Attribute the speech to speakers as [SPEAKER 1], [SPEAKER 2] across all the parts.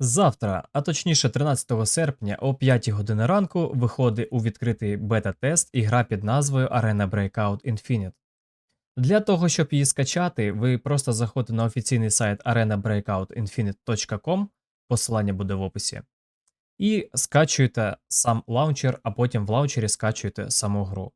[SPEAKER 1] Завтра, а точніше 13 серпня о 5 години ранку, виходить у відкритий бета-тест ігра під назвою Arena Breakout Infinite. Для того, щоб її скачати, ви просто заходите на офіційний сайт arenabreakoutinfinite.com, посилання буде в описі, і скачуєте сам лаунчер, а потім в лаунчері скачуєте саму гру.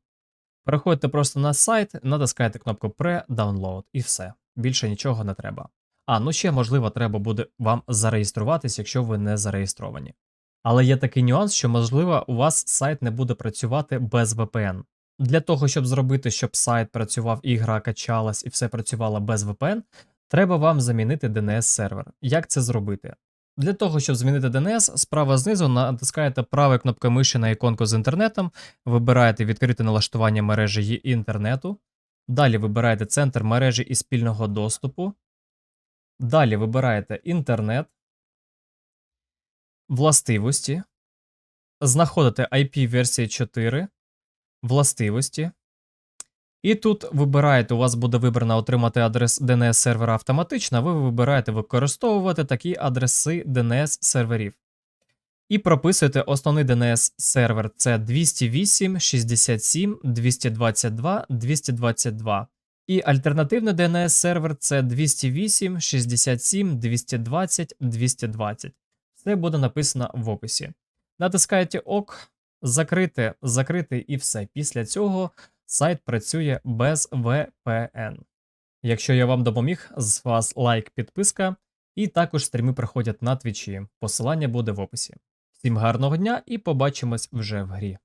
[SPEAKER 1] Переходите просто на сайт, натискаєте кнопку Pre-Download і все. Більше нічого не треба. А, ну ще, можливо, треба буде вам зареєструватись, якщо ви не зареєстровані. Але є такий нюанс, що, можливо, у вас сайт не буде працювати без VPN. Для того, щоб зробити, щоб сайт працював і гра качалась, і все працювало без VPN, треба вам замінити DNS-сервер. Як це зробити? Для того, щоб змінити DNS, справа знизу натискаєте правою кнопкою миші на іконку з інтернетом, вибираєте відкрите налаштування мережі інтернету. Далі вибираєте центр мережі і спільного доступу. Далі вибираєте інтернет, властивості, знаходите IP версії 4, властивості. І тут вибираєте, у вас буде вибрано отримати адрес DNS сервера автоматично, ви вибираєте використовувати такі адреси DNS серверів. І прописуєте основний DNS сервер це 208, 67, 222, 222. І альтернативний DNS сервер це 208, 67, 220, 220. Це буде написано в описі. Натискаєте ОК, закрити, закрити і все. Після цього сайт працює без VPN. Якщо я вам допоміг, з вас лайк, підписка, і також стріми проходять на твічі. Посилання буде в описі. Всім гарного дня і побачимось вже в грі.